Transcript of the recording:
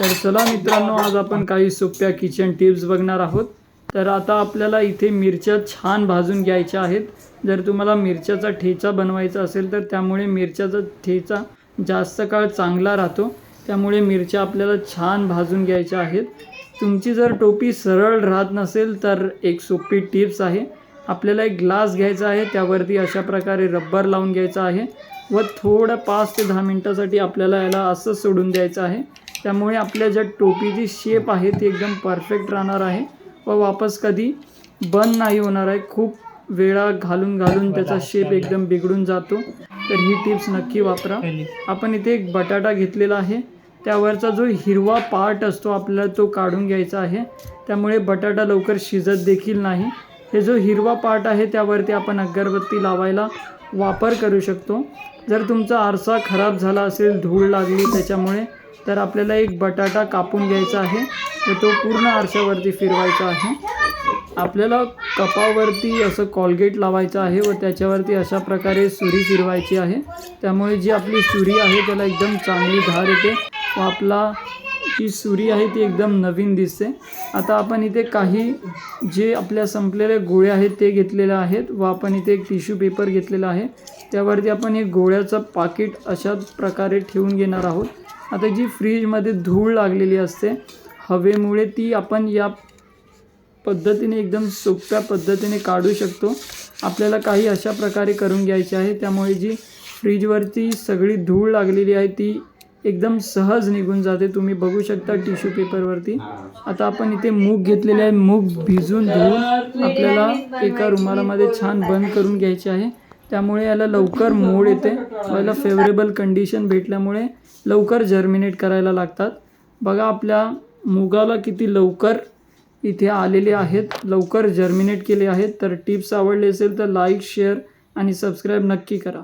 तर चला मित्रांनो आज आपण काही सोप्या किचन टिप्स बघणार आहोत. तर आता आपल्याला इथे मिरच्या छान भाजून घ्यायच्या आहेत. जर तुम्हाला मिरच्याचा ठेचा बनवायचा असेल तर त्यामुळे मिरच्याचा ठेचा जास्त काळ चांगला राहतो. त्यामुळे मिरच्या आपल्याला छान भाजून घ्यायच्या आहेत. तुमची जर टोपी सरळ राहत नसेल तर एक सोपी टिप्स आहे. आपल्याला एक ग्लास घ्यायचा आहे त्यावरती अशा प्रकारे रब्बर लावून घ्यायचा आहे व थोडं पाच ते दहा मिनटासाठी आपल्याला याला असं सोडून द्यायचं आहे. त्यामुळे आपल्या ज्या टोपीची शेप आहे ती एकदम परफेक्ट राहणार आहे. व वापस कधी बंद नाही होणार आहे. खूप वेळा घालून घालून त्याचा शेप एकदम बिघडून जातो. तर ही टिप्स नक्की वापरा. आपण इथे एक बटाटा घेतलेला आहे. त्यावरचा जो हिरवा पार्ट असतो आपल्याला तो काढून घ्यायचा आहे. त्यामुळे बटाटा लवकर शिजत देखील नाही. हे जो हिरवा पार्ट आहे त्यावरती आपण अगरबत्ती लावायला वापर करू शकतो. जर तुमचा आरसा खराब झाला असेल धूळ लागली त्याच्यामुळे तर आपल्याला एक बटाटा कापून घ्यायचा आहे व तो पूर्ण आरशावरती फिरवायचा आहे. आपल्याला कपावरती असं कॉलगेट लावायचं आहे व त्याच्यावरती अशा प्रकारे सुरी फिरवायची आहे. त्यामुळे जी आपली सुरी आहे त्याला एकदम चांगली धार येते व आपला ही सुरी आहे ती एकदम नवीन दिसते. आता आपण इथे काही जे आपल्या संपलेले गोळे आहेत ते घेतलेले आहेत व आपण इथे एक टिश्यू पेपर घेतलेला आहे. त्यावरती आपण एक गोळ्याचं पाकिट अशा प्रकारे ठेवून घेणार आहोत. आता जी फ्रीजमध्ये धूळ लागलेली असते हवेमुळे ती आपण या पद्धतीने एकदम सोप्या पद्धतीने काढू शकतो. आपल्याला काही अशा प्रकारे करून घ्यायचे आहे. त्यामुळे जी फ्रीजवरती सगळी धूळ लागलेली आहे ती एकदम सहज निघून जाते. तुम्ही बघू शकता टिश्यू पेपरवरती. आता आपण इथे मूग घेतलेले आहे. मूग भिजून धुवून आपल्याला एका रुमालामध्ये छान बंद करून घ्यायचे आहे. त्यामुळे याला लवकर मोड येते. याला फेवरेबल कंडिशन भेटल्यामुळे लवकर जर्मिनेट करायला लागतात. बघा आपल्या मुगाला किती लवकर इथे आलेले आहेत. लवकर जर्मिनेट केले आहेत. तर टिप्स आवडले असेल तर लाईक शेअर आणि सबस्क्राईब नक्की करा.